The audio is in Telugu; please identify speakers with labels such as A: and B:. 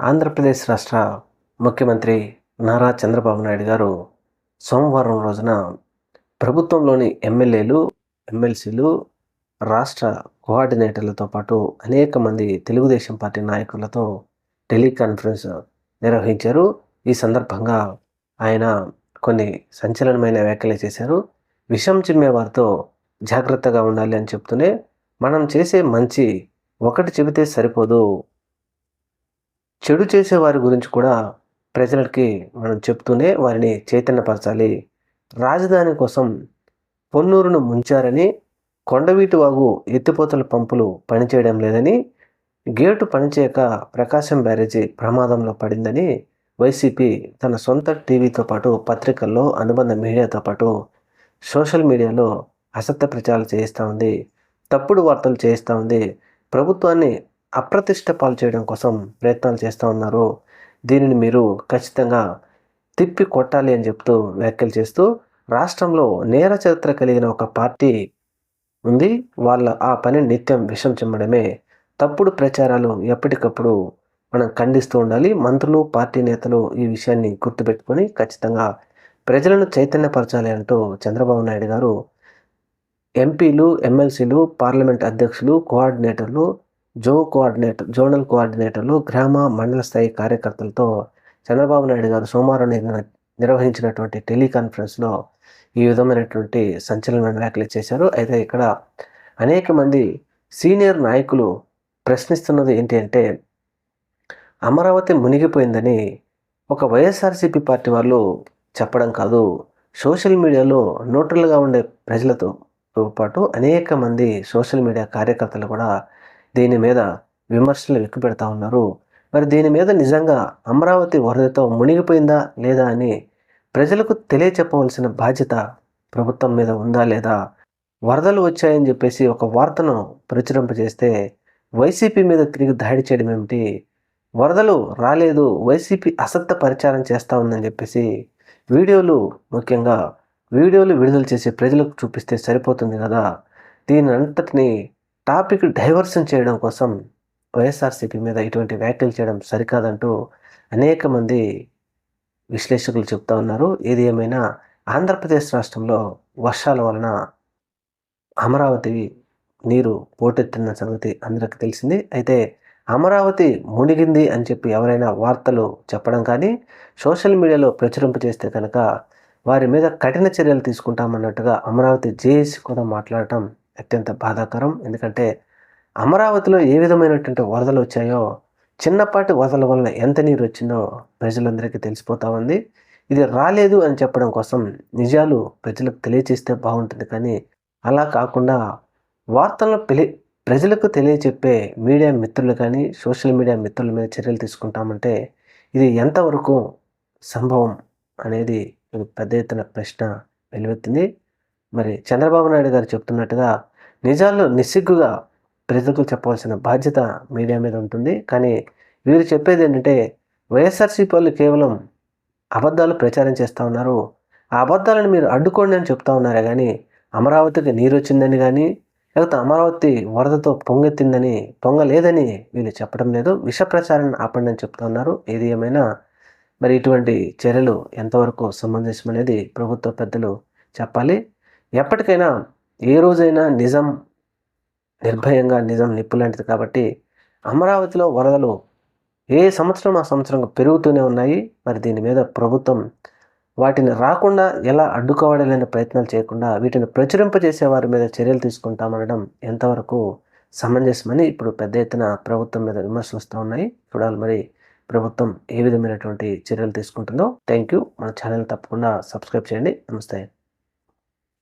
A: ఆంధ్రప్రదేశ్ రాష్ట్ర ముఖ్యమంత్రి నారా చంద్రబాబు నాయుడు గారు సోమవారం రోజున ప్రభుత్వంలోని ఎమ్మెల్యేలు ఎమ్మెల్సీలు రాష్ట్ర కోఆర్డినేటర్లతో పాటు అనేక మంది తెలుగుదేశం పార్టీ నాయకులతో టెలికాన్ఫరెన్స్ నిర్వహించారు. ఈ సందర్భంగా ఆయన కొన్ని సంచలనమైన వ్యాఖ్యలు చేశారు. విషం చిమ్మే వారితో జాగ్రత్తగా ఉండాలి అని చెప్తూనే మనం చేసే మంచి ఒకటి చెబితే సరిపోదు చెడు చేసే వారి గురించి కూడా ప్రజలకి మనం చెప్తూనే వారిని చైతన్యపరచాలి. రాజధాని కోసం పొన్నూరును ముంచారని కొండవీటి వాగు ఎత్తిపోతల పంపులు పనిచేయడం లేదని గేటు పనిచేయక ప్రకాశం బ్యారేజీ ప్రమాదంలో పడిందని వైసీపీ తన సొంత టీవీతో పాటు పత్రికల్లో అనుబంధ మీడియాతో పాటు సోషల్ మీడియాలో అసత్య ప్రచారాలు చేయిస్తూ ఉంది తప్పుడు వార్తలు చేయిస్తూ ఉంది. ప్రభుత్వాన్ని అప్రతిష్ట పాలు చేయడం కోసం ప్రయత్నాలు చేస్తూ ఉన్నారు. దీనిని మీరు ఖచ్చితంగా తిప్పి కొట్టాలి అని చెప్తూ వ్యాఖ్యలు చేస్తూ రాష్ట్రంలో నేర చరిత్ర కలిగిన ఒక పార్టీ ఉంది. వాళ్ళ ఆ పని నిత్యం విషం చిమ్మడమే. తప్పుడు ప్రచారాలు ఎప్పటికప్పుడు మనం ఖండిస్తూ ఉండాలి. మంత్రులు పార్టీ నేతలు ఈ విషయాన్ని గుర్తుపెట్టుకొని ఖచ్చితంగా ప్రజలను చైతన్యపరచాలి అంటూ చంద్రబాబు నాయుడు గారు ఎంపీలు ఎమ్మెల్సీలు పార్లమెంట్ అధ్యక్షులు కోఆర్డినేటర్లు జో కోఆర్డినేటర్ జోనల్ కోఆర్డినేటర్లు గ్రామ మండల స్థాయి కార్యకర్తలతో చంద్రబాబు నాయుడు గారు సోమవారం నిర్వహించినటువంటి టెలికాన్ఫరెన్స్లో ఈ విధమైనటువంటి సంచలన వ్యాఖ్యలు చేశారు. అయితే ఇక్కడ అనేక మంది సీనియర్ నాయకులు ప్రశ్నిస్తున్నది ఏంటి అంటే అమరావతి మునిగిపోయిందని ఒక వైఎస్ఆర్సీపీ పార్టీ వాళ్ళు చెప్పడం కాదు. సోషల్ మీడియాలో న్యూట్రల్గా ఉండే ప్రజలతో పాటు అనేక మంది సోషల్ మీడియా కార్యకర్తలు కూడా దీని మీద విమర్శలు ఎక్కుపెడతా ఉన్నారు. మరి దీని మీద నిజంగా అమరావతి వరదతో మునిగిపోయిందా లేదా అని ప్రజలకు తెలియచెప్పవలసిన బాధ్యత ప్రభుత్వం మీద ఉందా లేదా? వరదలు వచ్చాయని చెప్పేసి ఒక వార్తను ప్రచురింపజేస్తే వైసీపీ మీద తిరిగి దాడి చేయడం ఏమిటి? వరదలు రాలేదు వైసీపీ అసత్య పరిచారం చేస్తూ ఉందని చెప్పేసి వీడియోలు ముఖ్యంగా వీడియోలు విడుదల చేసి ప్రజలకు చూపిస్తే సరిపోతుంది కదా? దీని అంతటిని టాపిక్ డైవర్షన్ చేయడం కోసం వైఎస్ఆర్సీపీ మీద ఇటువంటి వ్యాఖ్యలు చేయడం సరికాదంటూ అనేక మంది విశ్లేషకులు చెప్తా ఉన్నారు. ఏది ఏమైనా ఆంధ్రప్రదేశ్ రాష్ట్రంలో వర్షాల వలన అమరావతి నీరు పోటెత్తిన సంగతి అందరికీ తెలిసింది. అయితే అమరావతి మునిగింది అని చెప్పి ఎవరైనా వార్తలు చెప్పడం కానీ సోషల్ మీడియాలో ప్రచురింప చేస్తే కనుక వారి మీద కఠిన చర్యలు తీసుకుంటామన్నట్టుగా అమరావతి జేఏసీ కూడా మాట్లాడటం అత్యంత బాధాకరం. ఎందుకంటే అమరావతిలో ఏ విధమైనటువంటి వరదలు వచ్చాయో చిన్నపాటి వరదల వలన ఎంత నీరు వచ్చిందో ప్రజలందరికీ తెలిసిపోతా ఉంది. ఇది రాలేదు అని చెప్పడం కోసం నిజాలు ప్రజలకు తెలియచేస్తే బాగుంటుంది. కానీ అలా కాకుండా వార్తలను పెలి ప్రజలకు తెలియచెప్పే మీడియా మిత్రులు కానీ సోషల్ మీడియా మిత్రుల మీద చర్యలు తీసుకుంటామంటే ఇది ఎంతవరకు సంభవం అనేది పెద్ద ఎత్తున ప్రశ్న వెలువెత్తింది. మరి చంద్రబాబు నాయుడు గారు చెప్తున్నట్టుగా నిజాలు నిస్సిగ్గుగా ప్రజలకు చెప్పవలసిన బాధ్యత మీడియా మీద ఉంటుంది. కానీ వీరు చెప్పేది ఏంటంటే వైఎస్ఆర్సీపీ వాళ్ళు కేవలం అబద్ధాలు ప్రచారం చేస్తూ ఉన్నారు. ఆ అబద్ధాలను మీరు అడ్డుకోండి అని చెప్తా ఉన్నారే కానీ అమరావతికి నీరు వచ్చిందని కానీ లేకపోతే అమరావతి వరదతో పొంగెత్తిందని పొంగలేదని వీళ్ళు చెప్పడం లేదు. విష ప్రచారాన్ని ఆపండి అని చెప్తా ఉన్నారు. ఏది ఏమైనా మరి ఇటువంటి చర్యలు ఎంతవరకు సమంజసం అనేది ప్రభుత్వ పెద్దలు చెప్పాలి. ఎప్పటికైనా ఏ రోజైనా నిజం నిర్భయంగా నిజం నిప్పు లాంటిది కాబట్టి అమరావతిలో వరదలు ఏ సంవత్సరం ఆ సంవత్సరం పెరుగుతూనే ఉన్నాయి. మరి దీని మీద ప్రభుత్వం వాటిని రాకుండా ఎలా అడ్డుకోవడలేని ప్రయత్నాలు చేయకుండా వీటిని ప్రచురింపజేసే వారి మీద చర్యలు తీసుకుంటామనడం ఎంతవరకు సమంజసమని ఇప్పుడు పెద్ద ఎత్తున ప్రభుత్వం మీద విమర్శలు వస్తూ ఉన్నాయి. చూడాలి మరి ప్రభుత్వం ఏ విధమైనటువంటి చర్యలు తీసుకుంటుందో. థ్యాంక్ యూ మన ఛానల్ తప్పకుండా సబ్స్క్రైబ్ చేయండి. నమస్తే.